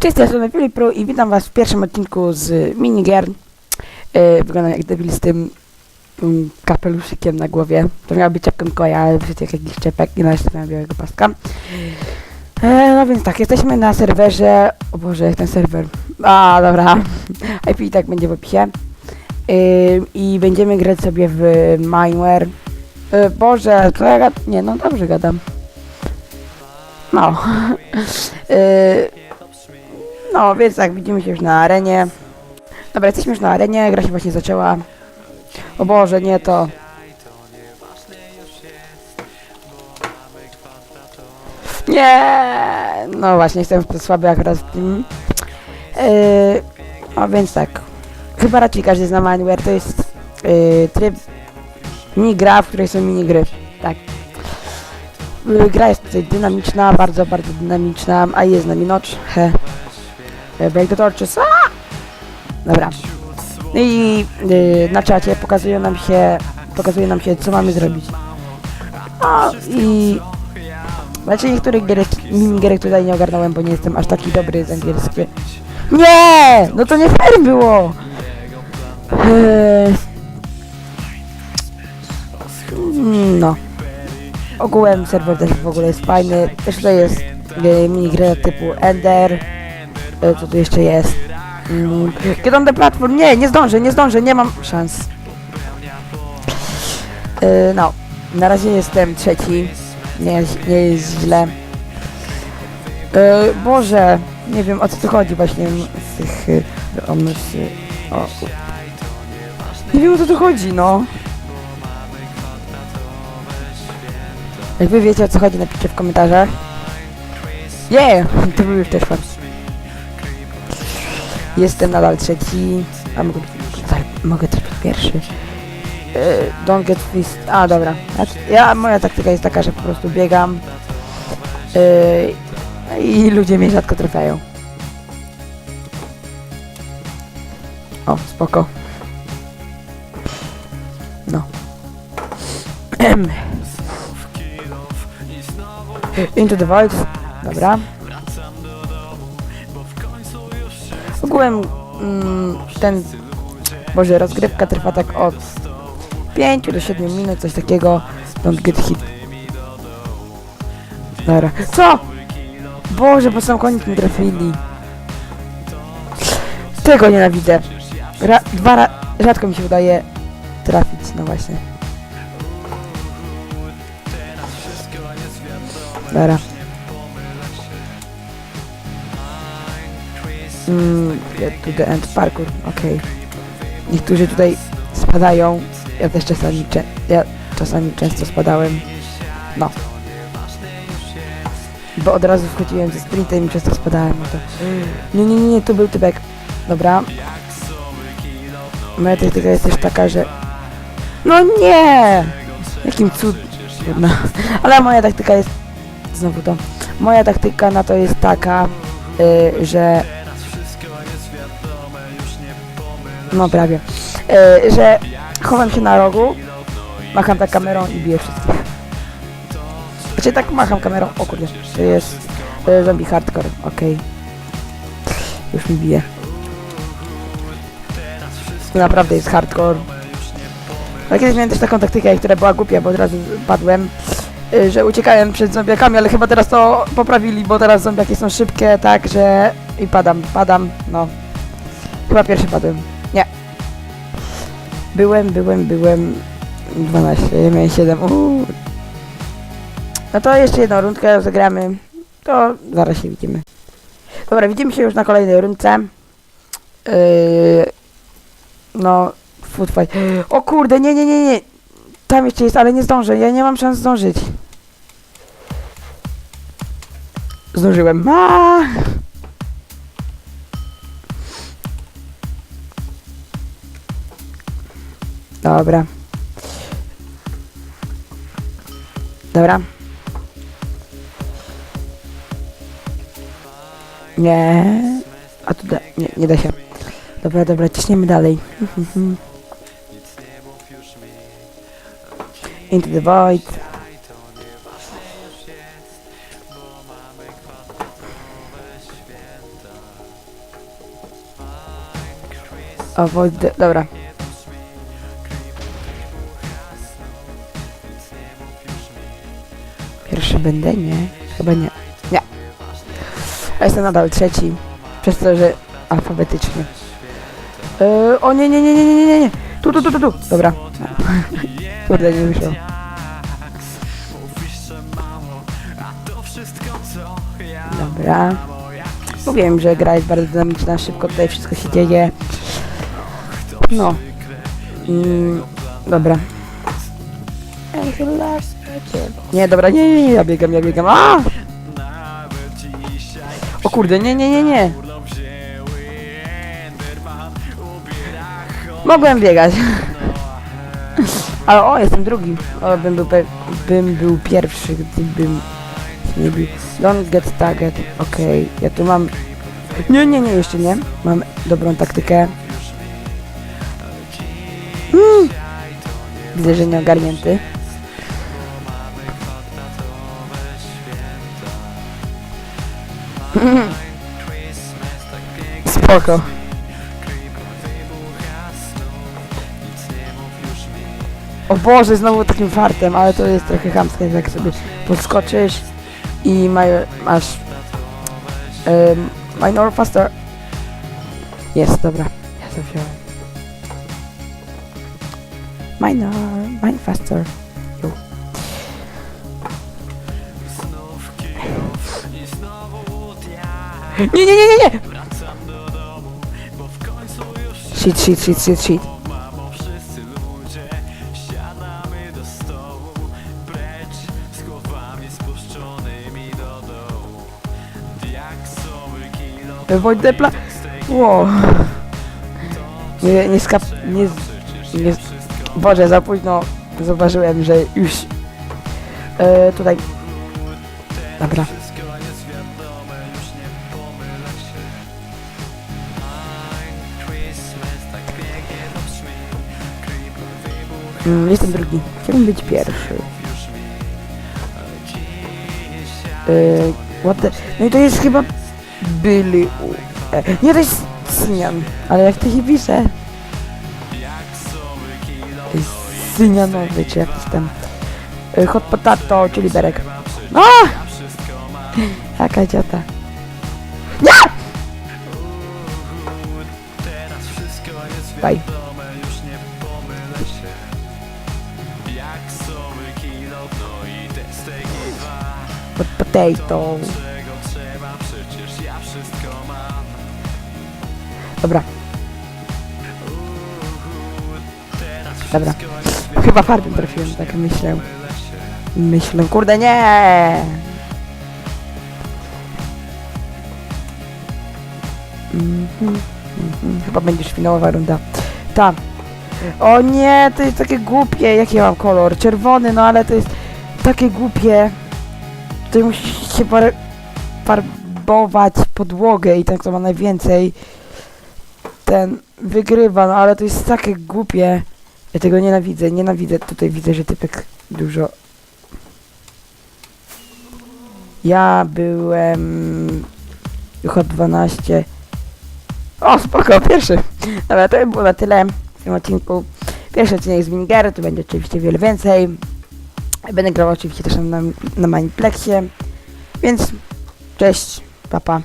Cześć, ja jestem Filip Pro i witam was w pierwszym odcinku z minigier. Yy, wyglądam jak debil z tym um, kapeluszykiem na głowie. To miała być czapka Mikołaja, ale wyszedł jak jakiś czepek i nawet miałem białego pastka. E, no więc tak, jesteśmy na serwerze... O Boże, jak ten serwer... A, dobra. IP i tak będzie w opisie. Yy, I będziemy grać sobie w Mineware. Yy, Boże, co ja gad... Nie, no dobrze gadam. No. no, więc tak, widzimy się już na arenie. Dobra, jesteśmy już na arenie, gra się właśnie zaczęła. O Boże, nie to. Nie! No właśnie, jestem słaby akurat w tym. Yy, no więc tak. Chyba raczej każdy zna Manuel, to jest yy, tryb minigra, w której są minigry. Tak. Yy, gra jest tutaj dynamiczna, bardzo, bardzo dynamiczna, a jest z nami. He. E, Break the torches. A! Dobra. No I yy, na czacie pokazują nam się, pokazuje nam się, co mamy zrobić. No i znaczy niektórych gier, minigierek tutaj nie ogarnąłem, bo nie jestem aż taki dobry z angielskiego. Nie! No to nie fair było! Mm, No. Ogółem serwer też w ogóle jest fajny. Też tutaj jest e, minigra typu Ender. E, co tu jeszcze jest? Mm, Get on the platform! Nie, nie zdążę, nie zdążę, nie mam szans. E, no. Na razie jestem trzeci. Nie, nie jest źle. E, Boże, nie wiem o co tu chodzi właśnie z tych y, omysł. O. Nie wiem o co tu chodzi, no. Jak wy wiecie o co chodzi, napiszcie w komentarzach. Yeah! To był już też fan. Jestem nadal trzeci. A mogę mogę być pierwszy. E, don't get fist. A dobra. Znaczy, Ja, moja taktyka jest taka, że po prostu biegam. e, I ludzie mnie rzadko trafiają. O, spoko. No. Into the Void. Dobra. Ogółem mm, ten... Boże, rozgrywka trwa tak od 5 do 7 minut, coś takiego. Don't get hit. Dobra. Co? Boże, po sam koniec mi trafili. Tego nienawidzę. Ra dwa ra rzadko mi się udaje trafić, no właśnie. Dobra. Mm, get to the end parkour, okej. Niektórzy tutaj spadają. Ja też czasami, ja czasami często spadałem. No. Bo od razu wchodziłem ze sprintem i przez to spadałem. No to... Nie, nie, nie, nie, tu był typek. Dobra. Moja taktyka jest też taka, że... No nie! Jakim cud... No. Ale moja taktyka jest... Znowu to. Moja taktyka na to jest taka, y, że... No prawie. Y, że chowam się na rogu, macham tak kamerą i biję wszystkich. Znaczy tak macham kamerą, o kurde, to jest zombie hardcore, okej. Już mi bije. To naprawdę jest hardcore. Ale kiedyś miałem też taką taktykę, która była głupia, bo od razu padłem, y, że uciekałem przed zombiakami, ale chyba teraz to poprawili, bo teraz zombiaki są szybkie, tak, że... I padam, padam, no. Chyba pierwszy padłem. Byłem, byłem, byłem... 12, ja miałem 7. Uuu. No to jeszcze jedną rundkę zagramy. To zaraz się widzimy. Dobra, widzimy się już na kolejnej rundce. Yy, no, food fight. O kurde, nie, nie, nie, nie. Tam jeszcze jest, ale nie zdążę. Ja nie mam szans zdążyć. Zdążyłem. Aaaa! Dobra. Dobra. Nie. A tu da, nie, nie da się. Dobra, dobra, ciśniemy dalej. Into the void. A void, dobra. Pierwszy będę? Nie. Chyba nie. Nie. A jestem nadal trzeci. Przez to, że alfabetycznie. Yy, o nie, nie, nie, nie, nie, nie, nie. Tu, tu, tu, tu, tu. Dobra. Kurde, nie wyszło. Dobra. Mówiłem, że gra jest bardzo dynamiczna, szybko tutaj wszystko się dzieje. No. Mm, dobra. Nie, dobra, nie, nie, nie, ja biegam, ja biegam. A! O kurde, nie, nie, nie, nie. Mogłem biegać. Ale o, jestem drugi. O, bym był, bym był pierwszy, gdybym nie bił. Don't get target. Okej, ja tu mam... Nie, nie, nie, jeszcze nie. Mam dobrą taktykę. Mm. Widzę, że nie ogarnięty. Spoko. O Boże, znowu takim fartem, ale to jest trochę chamskie, jak sobie podskoczysz i masz um, minor faster. Jest, dobra, ja to wziąłem. Minor, mine faster. Nie, nie, nie, nie, nie! Shit, shit, shit, shit, shit. Avoid the pla... Wow. Nie, nie skap... Nie, nie... Boże, za późno zauważyłem, że już... E, tutaj... Dobra. Mm, jestem drugi. Chciałbym być pierwszy. E, what the... No i to jest chyba... Billy... U- E, nie, to jest Synian. Ale jak to się pisze? Synianowy, czy jak to tam... E, hot potato, czyli berek. A! Jaka ciota. Nie! Bye. Hot potato. Dobra. Dobra. Chyba farbem trafiłem, tak myślę. Myślę, kurde nie! Mhm, mhm. Chyba będzie już finałowa runda. Ta. O nie, to jest takie głupie. Jaki ja mam kolor? Czerwony, no ale to jest takie głupie. Tutaj musi się par farbować podłogę i ten, kto ma najwięcej, ten wygrywa, no ale to jest takie głupie. Ja tego nienawidzę, nienawidzę. Tutaj widzę, że typek dużo... Ja byłem... Od 12. O, spoko, pierwszy. Dobra, to by było na tyle w tym odcinku. Pierwszy odcinek z Mingery, to będzie oczywiście wiele więcej. Będę grał oczywiście też na, na Maniplexie. Więc cześć, papa.